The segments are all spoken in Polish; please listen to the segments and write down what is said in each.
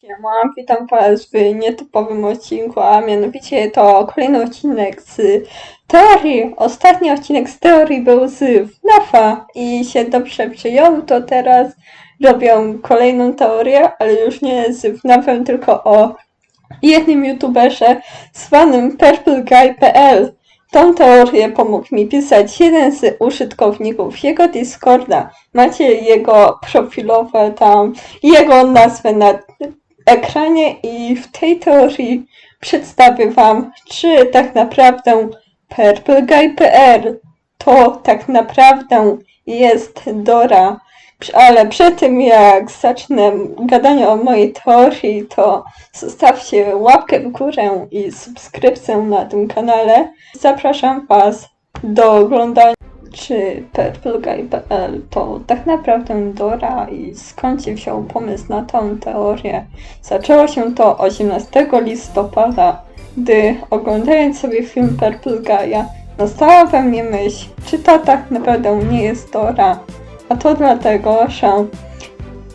Siema, witam Was w nietypowym odcinku, a mianowicie to kolejny odcinek z teorii. Ostatni odcinek z teorii był z FNAFa i się dobrze przyjął, to teraz robią kolejną teorię, ale już nie z FNAFem, tylko o jednym youtuberze zwanym purpleguy.pl. Tą teorię pomógł mi pisać jeden z użytkowników jego Discorda. Macie jego profilowe tam, jego nazwę na ekranie i w tej teorii przedstawię Wam, czy tak naprawdę purpleguy.pl to tak naprawdę jest Dora. Ale przed tym jak zacznę gadanie o mojej teorii, to zostawcie łapkę w górę i subskrypcję na tym kanale. Zapraszam Was do oglądania czy purpleguy.pl to tak naprawdę Dora i skąd się wziął pomysł na tą teorię. Zaczęło się to 18 listopada, gdy oglądając sobie film Purple Guy'a nastała we mnie myśl, czy to tak naprawdę nie jest Dora. A to dlatego, że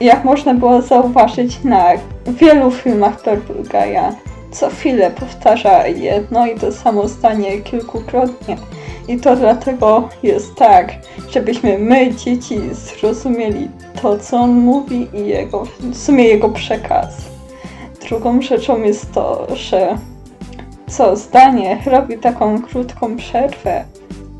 jak można było zauważyć na wielu filmach Purple co chwilę powtarza jedno i to samo zdanie kilkukrotnie. I to dlatego jest tak, żebyśmy my, dzieci, zrozumieli to, co on mówi i jego, w sumie jego przekaz. Drugą rzeczą jest to, że co zdanie robi taką krótką przerwę,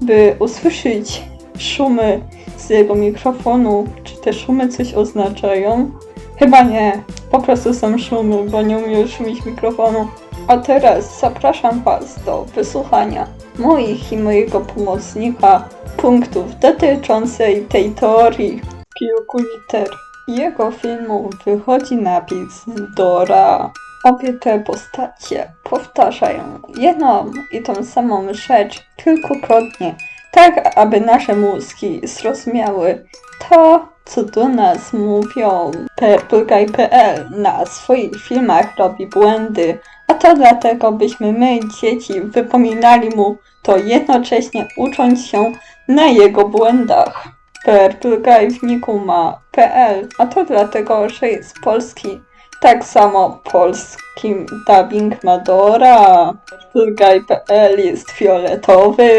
by usłyszeć szumy z jego mikrofonu. Czy te szumy coś oznaczają? Chyba nie. Po prostu są szumy, bo nie umiem szumić mikrofonu. A teraz zapraszam Was do wysłuchania moich i mojego pomocnika punktów dotyczącej tej teorii. Kilku liter jego filmu wychodzi napis Dora. Obie te postacie powtarzają jedną i tą samą rzecz kilkukrotnie, tak aby nasze mózgi zrozumiały to, co do nas mówią. Purpleguy.pl na swoich filmach robi błędy, a to dlatego, byśmy my, dzieci, wypominali mu to jednocześnie ucząc się na jego błędach. Purpleguy w niku ma PL, a to dlatego, że jest polski. Tak samo polskim dubbing ma Dora. Purpleguy.pl jest fioletowy,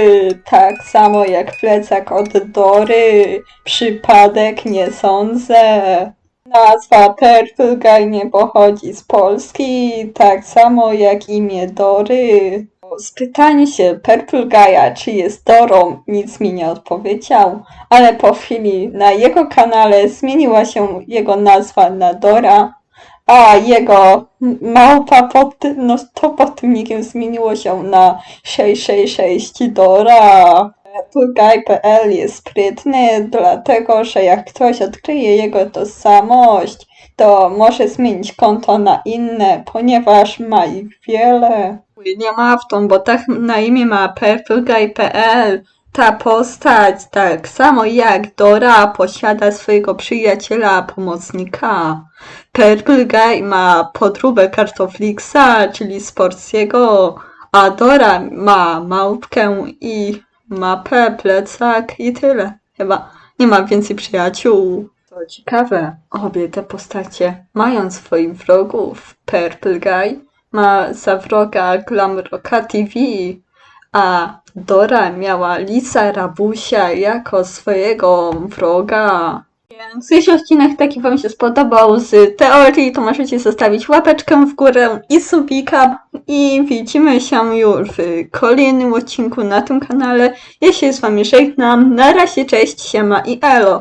tak samo jak plecak od Dory. Przypadek nie sądzę. Nazwa Purple nie pochodzi z Polski, tak samo jak imię Dory. Spytanie się Purple Guy'a, czy jest Dorą, nic mi nie odpowiedział, ale po chwili na jego kanale zmieniła się jego nazwa na Dora, a jego małpa pod tym, no to pod tym nickiem zmieniło się na 666 Dora. Purpleguy.pl jest sprytny, dlatego że jak ktoś odkryje jego tożsamość, to może zmienić konto na inne, ponieważ ma ich wiele. Nie ma w tą, bo tak na imię ma purpleguy.pl. Ta postać, tak samo jak Dora, posiada swojego przyjaciela, pomocnika. Guy ma podróbę kartofliksa, czyli Sportsiego, a Dora ma małpkę i mapę, plecak i tyle. Chyba nie ma więcej przyjaciół. To ciekawe, obie te postacie mają swoich wrogów. Purple Guy ma za wroga Glamrocka TV, a Dora miała Lisa Rabusia jako swojego wroga. Więc jeśli odcinek taki Wam się spodobał z teorii, to możecie zostawić łapeczkę w górę i subika. I widzimy się już w kolejnym odcinku na tym kanale. Ja się z Wami żegnam. Na razie, cześć, siema i elo.